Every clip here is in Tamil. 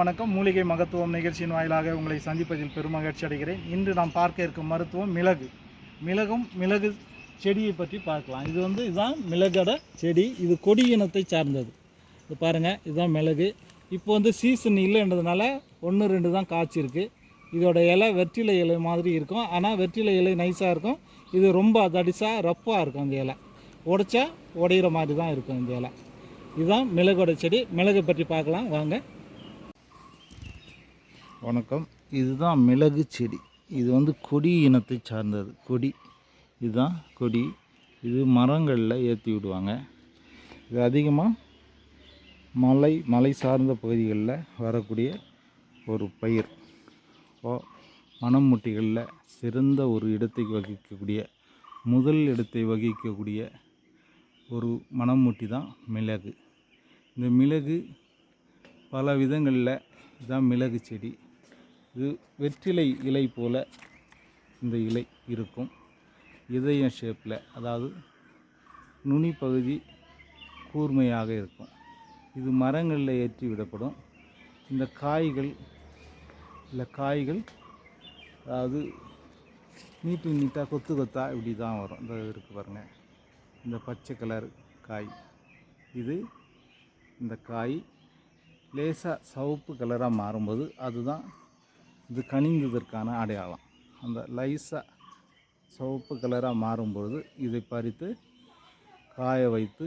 வணக்கம். மூலிகை மகத்துவம் நிகழ்ச்சியின் வாயிலாக உங்களை சந்திப்பதில் பெருமகிழ்ச்சி அடைகிறேன். இன்று நாம் பார்க்க இருக்கும் மருத்துவம் மிளகு. மிளகும் மிளகு செடியை பற்றி பார்க்கலாம். இது வந்து இதுதான் மிளகோட செடி. இது கொடி இனத்தை சார்ந்தது. இது பாருங்கள் இதுதான் மிளகு. இப்போ வந்து சீசன் இல்லைன்றதுனால ஒன்று ரெண்டு தான் காய்ச்சிருக்கு இதோட இலை வெற்றிலை இலை மாதிரி இருக்கும். ஆனால் வெற்றிலை இலை நைஸாக இருக்கும். இது ரொம்ப தடிசாக ரப்பாக இருக்கும் அந்த இலை. உடைச்சா உடையிற மாதிரி தான் இருக்கும் இந்த இலை. இதுதான் மிளகோட செடி. மிளகை பற்றி பார்க்கலாம். வாங்க. வணக்கம். இதுதான் மிளகு செடி. இது வந்து கொடி இனத்தை சார்ந்தது. கொடி. இதுதான் கொடி. இது மரங்களில் ஏற்றி விடுவாங்க. இது அதிகமாக மலை மலை சார்ந்த பகுதிகளில் வரக்கூடிய ஒரு பயிர். ஓ மணமுட்டிகளில் சிறந்த ஒரு இடத்தை வகிக்கக்கூடிய முதல் இடத்தை வகிக்கக்கூடிய ஒரு மணமுட்டி தான் மிளகு. இந்த மிளகு பல விதங்களில் இதுதான் மிளகு செடி. இது வெற்றிலை இலை போல இந்த இலை இருக்கும். இதயம் ஷேப்பில் அதாவது நுனி பகுதி கூர்மையாக இருக்கும். இது மரங்களில் ஏற்றி விடப்படும். இந்த காய்கள் இல்லை காய்கள் அதாவது நீட்டு நீட்டாக கொத்து கொத்தா இப்படி தான் வரும். இந்த இருக்குது பாருங்கள் இந்த பச்சை கலர் காய். இது இந்த காய் லேசாக சிவப்பு கலராக மாறும்போது அதுதான் இது கனிந்ததற்கான அடையாளம். அந்த லைஸாக சிவப்பு கலராக மாறும்பொழுது இதை பறித்து காய வைத்து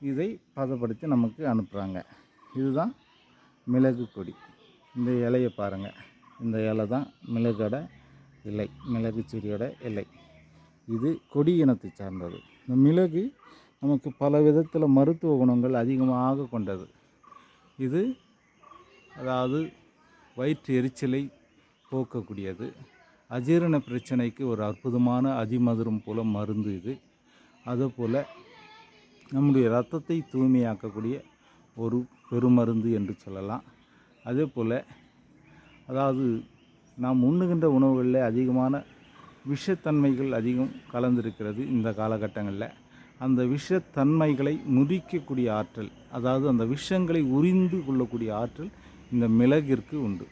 இதை பதப்படுத்தி நமக்கு அனுப்புகிறாங்க இதுதான் மிளகு கொடி. இந்த இலையை பாருங்கள் இந்த இலை தான் மிளகோட இலை மிளகு செடியோட இலை. இது கொடி இனத்தை சார்ந்தது. இந்த மிளகு நமக்கு பல விதத்தில் மருத்துவ குணங்கள் அதிகமாக கொண்டது. இது அதாவது வயிற்று எரிச்சலை போக்கக்கூடியது. அஜீரண பிரச்சனைக்கு ஒரு அற்புதமான அதிமதுரம் போல மருந்து இது. அதுபோல் நம்முடைய ரத்தத்தை தூய்மையாக்கக்கூடிய ஒரு பெருமருந்து என்று சொல்லலாம். அதே போல் அதாவது நாம் உண்ணுகின்ற உணவுகளில் அதிகமான விஷத்தன்மைகள் அதிகம் கலந்திருக்கிறது இந்த காலகட்டங்களில். அந்த விஷத்தன்மைகளை முறிக்கக்கூடிய ஆற்றல் அதாவது அந்த விஷங்களை உறிந்து கொள்ளக்கூடிய ஆற்றல் இந்த மிளகிற்கு உண்டு.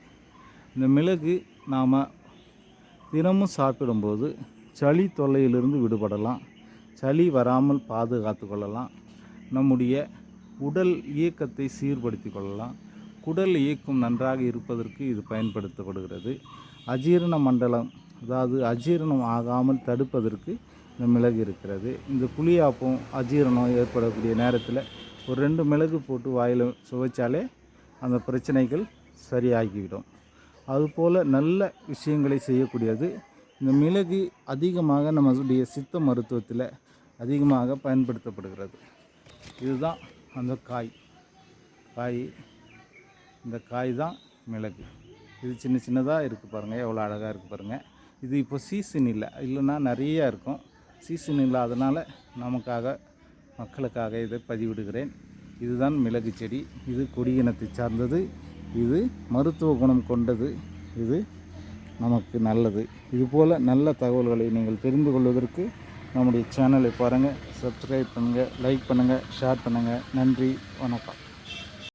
இந்த மிளகு நாம் தினமும் சாப்பிடும்போது சளி தொல்லையிலிருந்து விடுபடலாம். சளி வராமல் பாதுகாத்து கொள்ளலாம். நம்முடைய உடல் இயக்கத்தை சீர்படுத்தி கொள்ளலாம். குடல் இயக்கம் நன்றாக இருப்பதற்கு இது பயன்படுத்தப்படுகிறது. அஜீரண மண்டலம் அதாவது அஜீரணம் ஆகாமல் தடுப்பதற்கு இந்த மிளகு இருக்கிறது. இந்த புளியாப்பம் அஜீரணம் ஏற்படக்கூடிய நேரத்தில் ஒரு ரெண்டு மிளகு போட்டு வாயில் சுவைச்சாலே அந்த பிரச்சனைகள் சரியாகிவிடும். அதுபோல் நல்ல விஷயங்களை செய்யக்கூடியது. இந்த மிளகு அதிகமாக நம்மளுடைய சித்த மருத்துவத்தில் அதிகமாக பயன்படுத்தப்படுகிறது. இதுதான் அந்த காய். காய் இந்த காய் தான் மிளகு. இது சின்ன சின்னதாக இருக்குது பாருங்கள் எவ்வளோ அழகாக இருக்குது பாருங்கள் இது இப்போ சீசன் இல்லை. இல்லைன்னா நிறையா இருக்கும். சீசன் இல்லாதனால நமக்காக மக்களுக்காக இதை பதிவிடுகிறேன். இதுதான் மிளகு செடி. இது கொடியினத்தை சார்ந்தது. இது மருத்துவ குணம் கொண்டது. இது நமக்கு நல்லது. இதுபோல் நல்ல தகவல்களை நீங்கள் தெரிந்து கொள்வதற்கு நம்முடைய சேனலை பாருங்கள் சப்ஸ்கிரைப் பண்ணுங்கள் லைக் பண்ணுங்கள் ஷேர் பண்ணுங்கள் நன்றி வணக்கம்.